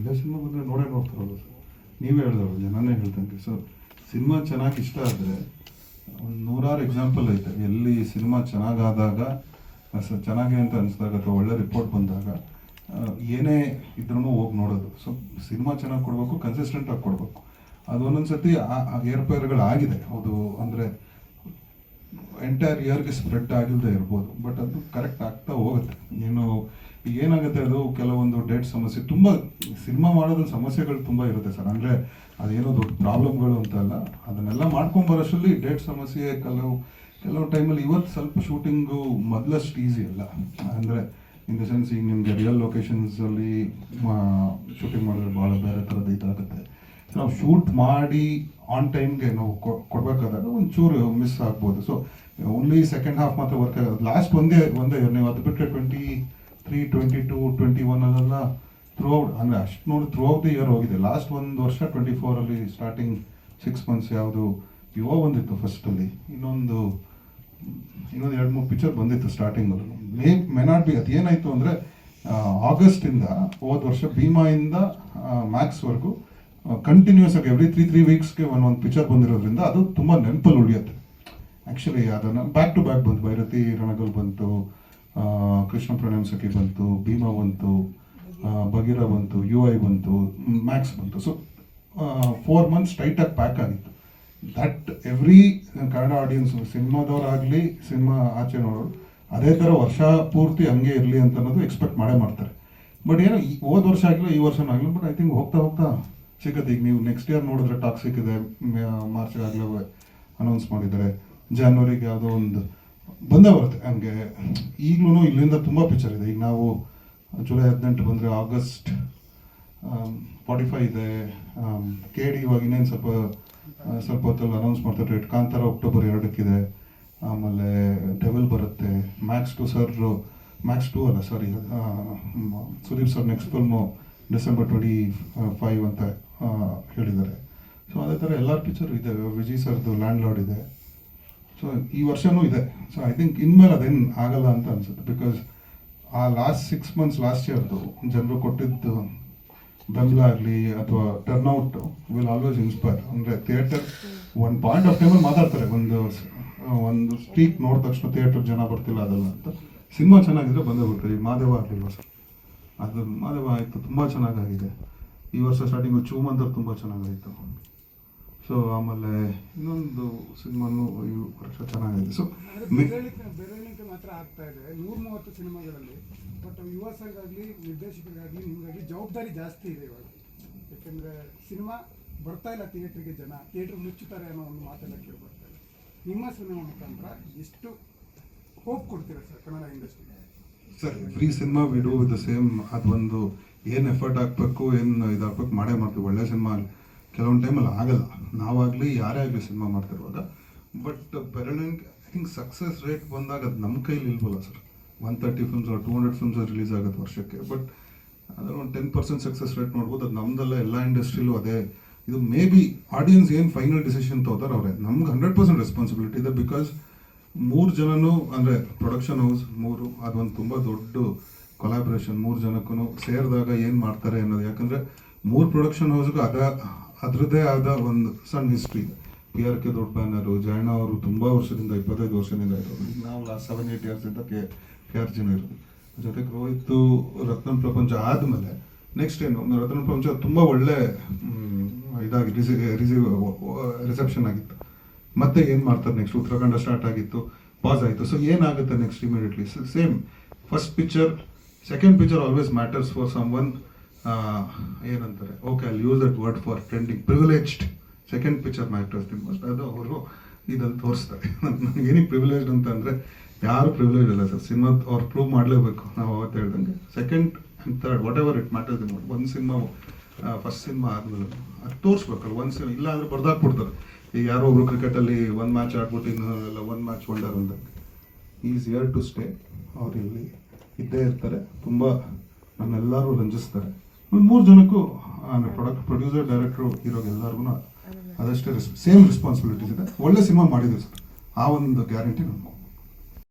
ಒಳ್ಳೆ ಸಿನಿಮಾ ಬಂದರೆ ನೋಡೇ ನೋಡ್ತಾರಲ್ಲ ಸರ್ ನೀವೇ ಹೇಳಿದವರು ನಾನೇ ಹೇಳ್ತಂಗೆ ಸೊ ಸಿನಿಮಾ ಚೆನ್ನಾಗಿ ಇಷ್ಟ ಆದರೆ, ಒಂದು ನೂರಾರು ಎಕ್ಸಾಂಪಲ್ ಐತೆ. ಎಲ್ಲಿ ಸಿನಿಮಾ ಚೆನ್ನಾಗಾದಾಗ ಸರ್ ಚೆನ್ನಾಗಿ ಅಂತ ಅನಿಸಿದಾಗ ಅಥವಾ ಒಳ್ಳೆ ರಿಪೋರ್ಟ್ ಬಂದಾಗ ಏನೇ ಇದ್ರೂ ಹೋಗಿ ನೋಡೋದು. ಸೊ ಸಿನಿಮಾ ಚೆನ್ನಾಗಿ ಕೊಡಬೇಕು ಕನ್ಸಿಸ್ಟೆಂಟಾಗಿ ಕೊಡಬೇಕು. ಅದು ಒಂದೊಂದು ಸತಿ ಏರ್ಪೇರ್ಗಳು ಆಗಿದೆ. ಹೌದು, ಅಂದರೆ ಎಂಟೈರ್ ಇಯರ್ಗೆ ಸ್ಪ್ರೆಡ್ ಆಗಿಲ್ಲದೆ ಇರ್ಬೋದು. ಬಟ್ ಅದು ಕರೆಕ್ಟ್ ಆಗ್ತಾ ಹೋಗುತ್ತೆ. ಏನು ಈಗ ಏನಾಗುತ್ತೆ ಅದು? ಕೆಲವೊಂದು ಡೇಟ್ ಸಮಸ್ಯೆ, ತುಂಬ ಸಿನಿಮಾ ಮಾಡೋದ್ರಲ್ಲಿ ಸಮಸ್ಯೆಗಳು ತುಂಬ ಇರುತ್ತೆ ಸರ್. ಅಂದರೆ ಅದೇನೋ ದೊಡ್ಡ ಪ್ರಾಬ್ಲಮ್ಗಳು ಅಂತ ಅಲ್ಲ. ಅದನ್ನೆಲ್ಲ ಮಾಡ್ಕೊಂಬರೋಷ್ಟರಲ್ಲಿ ಡೇಟ್ ಸಮಸ್ಯೆ, ಕೆಲವು ಕೆಲವು ಟೈಮಲ್ಲಿ ಇವತ್ತು ಸ್ವಲ್ಪ ಶೂಟಿಂಗು ಮೊದಲಷ್ಟು ಈಸಿ ಅಲ್ಲ. ಅಂದರೆ ಇನ್ ದ ಸೆನ್ಸ್ ಈಗ ನಿಮಗೆ ರಿಯಲ್ ಲೊಕೇಶನ್ಸಲ್ಲಿ ಶೂಟಿಂಗ್ ಮಾಡಿದ್ರೆ ಭಾಳ ಬೇರೆ ಥರದ್ದು ಇದಾಗುತ್ತೆ. ನಾವು ಶೂಟ್ ಮಾಡಿ ಆನ್ ಟೈಮ್ಗೆ ನಾವು ಕೊಡ್ಬೇಕಾದಾಗ ಒಂಚೂರು ಮಿಸ್ ಆಗ್ಬೋದು. ಸೊ ಓನ್ಲಿ ಸೆಕೆಂಡ್ ಹಾಫ್ ಮಾತ್ರ ವರ್ಕ್ ಆಗೋದು ಲಾಸ್ಟ್ ಒಂದೇ ಒಂದೇ, ನೀವು ಅದು ಬಿಟ್ಟರೆ twenty three twenty two twenty one ಅಲ್ಲೆಲ್ಲ ಥ್ರೂ ಔಟ್ ಅಂದರೆ ಅಷ್ಟು ನೋಡಿ ಥ್ರೂ ಔಟ್ ದಿ ಇಯರ್ ಹೋಗಿದೆ. ಲಾಸ್ಟ್ ಒಂದು ವರ್ಷ ಟ್ವೆಂಟಿ ಫೋರಲ್ಲಿ ಸ್ಟಾರ್ಟಿಂಗ್ ಸಿಕ್ಸ್ ಮಂತ್ಸ್ ಯಾವುದು ವಿವೋ ಬಂದಿತ್ತು ಫಸ್ಟಲ್ಲಿ ಇನ್ನೊಂದು ಇನ್ನೊಂದು ಎರಡು ಮೂರು ಪಿಕ್ಚರ್ ಬಂದಿತ್ತು ಸ್ಟಾರ್ಟಿಂಗಲ್ಲಿ ಮೇ ಮೆ ನಾಟ್ ಬಿ ಅದು ಏನಾಯಿತು ಅಂದರೆ ಆಗಸ್ಟಿಂದ ಹೋದ ವರ್ಷ ಭೀಮಾಯಿಂದ ಮ್ಯಾಕ್ಸ್ವರೆಗೂ ಕಂಟಿನ್ಯೂಸ್ ಆಗಿ ಎವ್ರಿ ತ್ರೀ ತ್ರೀ ವೀಕ್ಸ್ಗೆ ಒಂದು ಪಿಕ್ಚರ್ ಬಂದಿರೋದ್ರಿಂದ ಅದು ತುಂಬ ನೆನಪಲ್ಲಿ ಉಳಿಯುತ್ತೆ. ಆ್ಯಕ್ಚುಲಿ ಅದನ್ನು ಬ್ಯಾಕ್ ಟು ಬ್ಯಾಕ್ ಬಂತು. ಭೈರತಿ ರಣಗಲ್ ಬಂತು. ಕೃಷ್ಣ ಪ್ರಣಯಂ ಸಖಿ ಬಂತು, ಭೀಮಾ ಬಂತು ಬಗೀರ ಬಂತು, ಯು ಐ ಬಂತು, ಮ್ಯಾಕ್ಸ್ ಬಂತು. ಸೊ ಫೋರ್ ಮಂತ್ಸ್ ಟೈಟಾಗಿ ಪ್ಯಾಕ್ ಆಗಿತ್ತು. ದಟ್ ಎವ್ರಿ ಕನ್ನಡ ಆಡಿಯನ್ಸ್ ಸಿನಿಮಾದವರಾಗಲಿ, ಸಿನಿಮಾ ಆಚೆ ನೋಡೋರು ಅದೇ ಥರ ವರ್ಷ ಪೂರ್ತಿ ಹಂಗೆ ಇರಲಿ ಅಂತ ಅನ್ನೋದು ಎಕ್ಸ್ಪೆಕ್ಟ್ ಮಾಡೇ ಮಾಡ್ತಾರೆ. ಬಟ್ ಏನೋ ಹೋದ ವರ್ಷ ಆಗಲಿ ಈ ವರ್ಷನೂ ಆಗಲಿ ಬಟ್ ಐ ಥಿಂಕ್ ಹೋಗ್ತಾ ಹೋಗ್ತಾ ಸಿಗತ್ತೆ ಈಗ ನೀವು ನೆಕ್ಸ್ಟ್ ಇಯರ್ ನೋಡಿದ್ರೆ ಟಾಕ್ಸಿಕ್ ಇದೆ ಮಾರ್ಚ್ಗಾಗಲೇ ಅನೌನ್ಸ್ ಮಾಡಿದ್ದಾರೆ. ಜಾನ್ವರಿಗೆ ಯಾವುದೋ ಒಂದು ಬಂದೇ ಬರುತ್ತೆ ಹಂಗೆ ಈಗಲೂ ಇಲ್ಲಿಂದ ತುಂಬ ಪಿಕ್ಚರ್ ಇದೆ. ಈಗ ನಾವು ಜುಲೈ ಹದಿನೆಂಟು ಬಂದರೆ ಆಗಸ್ಟ್ ಫಾರ್ಟಿ ಫೈವ್ ಇದೆ. ಕೆ ಡಿ ಇವಾಗ ಇನ್ನೇನು ಸ್ವಲ್ಪ ಸ್ವಲ್ಪ ಹೊತ್ತಲ್ಲಿ ಅನೌನ್ಸ್ ಮಾಡ್ತಾರೆ ಕಾಂತಾರ ಅಕ್ಟೋಬರ್ ಎರಡಕ್ಕಿದೆ. ಆಮೇಲೆ ಡೆವಿಲ್ ಬರುತ್ತೆ. Max two sir Max two ಅಲ್ಲ sorry Sudeep sir next film December twenty five ಅಂತ ಹೇಳಿದ್ದಾರೆ. ಸೊ ಅದೇ ಥರ ಎಲ್ಲ ಪಿಕ್ಚರ್ ಇದೆ ವಿಜಯ್ ಸರ್ದು ಲ್ಯಾಂಡ್ ಲಾರ್ಡ್ ಇದೆ. ಸೊ ಈ ವರ್ಷನೂ ಇದೆ. ಸೊ ಐ ಥಿಂಕ್ ಇನ್ಮೇಲೆ ಅದೇನು ಆಗಲ್ಲ ಅಂತ ಅನ್ಸುತ್ತೆ. ಬಿಕಾಸ್ ಆ ಲಾಸ್ಟ್ ಸಿಕ್ಸ್ ಮಂತ್ಸ್ ಲಾಸ್ಟ್ ಇಯರ್ದು ಜನರು ಕೊಟ್ಟಿದ್ದು ಬೆಂಬಲ ಆಗಲಿ ಅಥವಾ ಟರ್ನ್ಔಟ್ ವಿಲ್ ಆಲ್ವೇಸ್ ಇನ್ಸ್ಪೈರ್ ಅಂದರೆ ಥಿಯೇಟರ್ ಒಂದು ಪಾಯಿಂಟ್ ಆಫ್ ಟೈಮಲ್ಲಿ ಮಾತಾಡ್ತಾರೆ. ಒಂದು ಒಂದು ಸ್ಟ್ರೀಕ್ ನೋಡಿದ ತಕ್ಷಣ ಥಿಯೇಟರ್ ಜನ ಬರ್ತಿಲ್ಲ ಅದಲ್ಲ ಅಂತ. ಸಿನಿಮಾ ಚೆನ್ನಾಗಿದ್ರೆ ಬಂದೇ ಬಿಡ್ತಾರೆ ಈಗ ಮಾದೇವ ಆಗಲಿಲ್ಲ ಸರ್ ಅದು ಮಾದೇವ ಆಯಿತು. ತುಂಬ ಚೆನ್ನಾಗಾಗಿದೆ. ಈ ವರ್ಷ ಸ್ಟಾರ್ಟಿಂಗು ಚೂಮಂದರ್ ತುಂಬ ಚೆನ್ನಾಗಾಯಿತು. ಸೊ ಆಮೇಲೆ ಇನ್ನೊಂದು ಸಿನಿಮಾನು ಈ ವರ್ಷ ಚೆನ್ನಾಗಿದೆ. ಸೊ ಬೆರಳಿಕೆ ಮಾತ್ರ ಆಗ್ತಾ ಇದೆ. ನೂರ ಮೂವತ್ತು ಸಿನಿಮಾಗಳಲ್ಲಿ ಬಟ್ ಯುವ ಸಂಘಾಗಲಿ ನಿರ್ದೇಶಕರಿಗಾಗಲಿ ನಿಮಗಾಗಲಿ ಜವಾಬ್ದಾರಿ ಜಾಸ್ತಿ ಇದೆ ಇವಾಗ. ಯಾಕೆಂದ್ರೆ ಸಿನಿಮಾ ಬರ್ತಾ ಇಲ್ಲ ಥಿಯೇಟ್ರಿಗೆ ಜನ. ಥಿಯೇಟ್ರ್ ಮುಚ್ಚುತ್ತಾರೆ ಅನ್ನೋ ಒಂದು ಮಾತೆಲ್ಲ ಕೇಳಿ ಬರ್ತಾ ಇದೆ. ನಿಮ್ಮ ಸಿನಿಮಾ ಮುಖಾಂತರ ಎಷ್ಟು ಹೋಪ್ ಕೊಡ್ತೀರಾ ಸರ್ ಕನ್ನಡ ಇಂಡಸ್ಟ್ರಿಗೆ sir every cinema we do with the same ಅದೊಂದು ಏನು ಎಫರ್ಟ್ ಹಾಕ್ಬೇಕು ಏನು ಇದಾಗಬೇಕು ಮಾಡೇ ಮಾಡ್ತೀವಿ. ಒಳ್ಳೆ ಸಿನಿಮಾ ಕೆಲವೊಂದು ಟೈಮಲ್ಲಿ ಆಗಲ್ಲ. ನಾವಾಗಲಿ ಯಾರೇ ಆಗಲಿ ಸಿನಿಮಾ ಮಾಡ್ತಿರುವಾಗ ಬಟ್ ಬೆರಳಿಗೆ ಐ ಥಿಂಕ್ ಸಕ್ಸಸ್ ರೇಟ್ ಬಂದಾಗ ಅದು ನಮ್ಮ ಕೈಲಿ ಇಲ್ವಲ್ಲ sir one thirty films two hundred films release ಆಗುತ್ತೆ ವರ್ಷಕ್ಕೆ. ಬಟ್ ಅದರ ಒಂದು ಟೆನ್ ಪರ್ಸೆಂಟ್ ಸಕ್ಸಸ್ ರೇಟ್ ನೋಡ್ಬೋದು, ಅದು ನಮ್ದಲ್ಲ ಎಲ್ಲ ಇಂಡಸ್ಟ್ರಿಲೂ ಅದೇ. ಇದು ಮೇ ಬಿ ಆಡಿಯನ್ಸ್ ಏನು ಫೈನಲ್ ಡಿಸಿಷನ್ ತಗೋತಾರೆ ಅವರೇ. ನಮ್ಗೆ ಹಂಡ್ರೆಡ್ ಪರ್ಸೆಂಟ್ ರೆಸ್ಪಾನ್ಸಿಬಿಲಿಟಿ ಇದೆ ಬಿಕಾಸ್ ಮೂರು ಜನನೂ, ಅಂದರೆ ಪ್ರೊಡಕ್ಷನ್ ಹೌಸ್ ಮೂರು, ಅದೊಂದು ತುಂಬ ದೊಡ್ಡ ಕೊಲಾಬ್ರೇಷನ್ ಮೂರು ಜನಕ್ಕೂ ಸೇರಿದಾಗ ಏನು ಮಾಡ್ತಾರೆ ಅನ್ನೋದು. ಯಾಕಂದರೆ ಮೂರು ಪ್ರೊಡಕ್ಷನ್ ಹೌಸ್ಗೂ ಅದ ಅದರದ್ದೇ ಆದ ಒಂದು ಸಣ್ಣ ಹಿಸ್ಟ್ರಿ ಪಿ ಆರ್ ಕೆ ದೊಡ್ಡ ಬ್ಯಾನರು ಜಯಣ್ಣ ಅವರು ತುಂಬ ವರ್ಷದಿಂದ ಇಪ್ಪತ್ತೈದು ವರ್ಷದಿಂದ ಇರೋದು ನಾವು ಲಾಸ್ಟ್ ಸೆವೆನ್ ಏಯ್ಟ್ ಇಯರ್ಸಿಂದ ಕೆ ಕೆ ಆರ್ ಜಿನ ಇರೋದು. ಜೊತೆಗೆ ರೋಹಿತ್ ರತ್ನ ಪ್ರಪಂಚ ಆದಮೇಲೆ ನೆಕ್ಸ್ಟ್ ಏನು, ಒಂದು ರತ್ನ ಪ್ರಪಂಚ ತುಂಬ ಒಳ್ಳೆ ಇದಾಗಿ, ರಿಸಿ, ರಿಸೀವ್ ರಿಸೆಪ್ಷನ್ ಆಗಿತ್ತು. ಮತ್ತೆ ಏನು ಮಾಡ್ತಾರೆ ನೆಕ್ಸ್ಟ್ ಉತ್ತರಾಖಂಡ ಸ್ಟಾರ್ಟ್ ಆಗಿತ್ತು ಪಾಸ್ ಆಯಿತು. ಸೊ ಏನಾಗುತ್ತೆ next immediately same first picture second picture always matters for someone ಏನಂತಾರೆ? ಓಕೆ ಅಲ್ಲಿ use that word for trending privileged second picture matters most ಅದು ಅವರು ಇದಲ್ಲಿ ತೋರಿಸ್ತಾರೆ. ನನಗೆ ಏನಕ್ಕೆ ಪ್ರಿವಿಲೇಜ್ಡ್ ಅಂತ ಅಂದರೆ ಯಾರು ಪ್ರಿವಿಲೇಜ್ ಇಲ್ಲ ಸರ್. ಸಿನಿಮಾ ಅವ್ರು ಪ್ರೂವ್ ಮಾಡಲೇಬೇಕು. ನಾವು ಅವತ್ತು ಹೇಳ್ದಂಗೆ. Second and third whatever it matters ಒಂದು ಸಿನಿಮಾ ಫಸ್ಟ್ ಸಿನಿಮಾ ಆದ್ಮೇಲೆ ಅದು ತೋರಿಸ್ಬೇಕಲ್ಲ ಒಂದು ಸಿನಿಮಾ, ಇಲ್ಲ ಅಂದ್ರೆ ಬರ್ದಾಕ್ಬಿಡ್ತಾರೆ. ಈಗ ಯಾರೋ ಒಬ್ರು ಕ್ರಿಕೆಟಲ್ಲಿ ಒಂದು ಮ್ಯಾಚ್ ಆಡ್ಬಿಟ್ಟು ಇನ್ನೊಂದೆಲ್ಲ ಒಂದು ಮ್ಯಾಚ್ ಹೋಲ್ಡರ್ ಅಂತ. ಈಸ್ ಇಯರ್ ಟು ಸ್ಟೇ ಅವ್ರು ಇಲ್ಲಿ ಇದ್ದೇ ಇರ್ತಾರೆ. ತುಂಬ ನನ್ನೆಲ್ಲರೂ ರಂಜಿಸ್ತಾರೆ. ಮೂರು ಜನಕ್ಕೂ ಪ್ರೊಡಕ್ಟ್ ಪ್ರೊಡ್ಯೂಸರ್ ಡೈರೆಕ್ಟ್ರು ಹೀರೋಗೆ ಎಲ್ಲರಿಗೂ ಅದಷ್ಟೇ ಸೇಮ್ ರೆಸ್ಪಾನ್ಸಿಬಿಲಿಟೀಸ್ ಇದೆ. ಒಳ್ಳೆ ಸಿನಿಮಾ ಮಾಡಿದೆ ಸರ್. ಆ ಒಂದು ಗ್ಯಾರಂಟಿ ನಮಗೂ.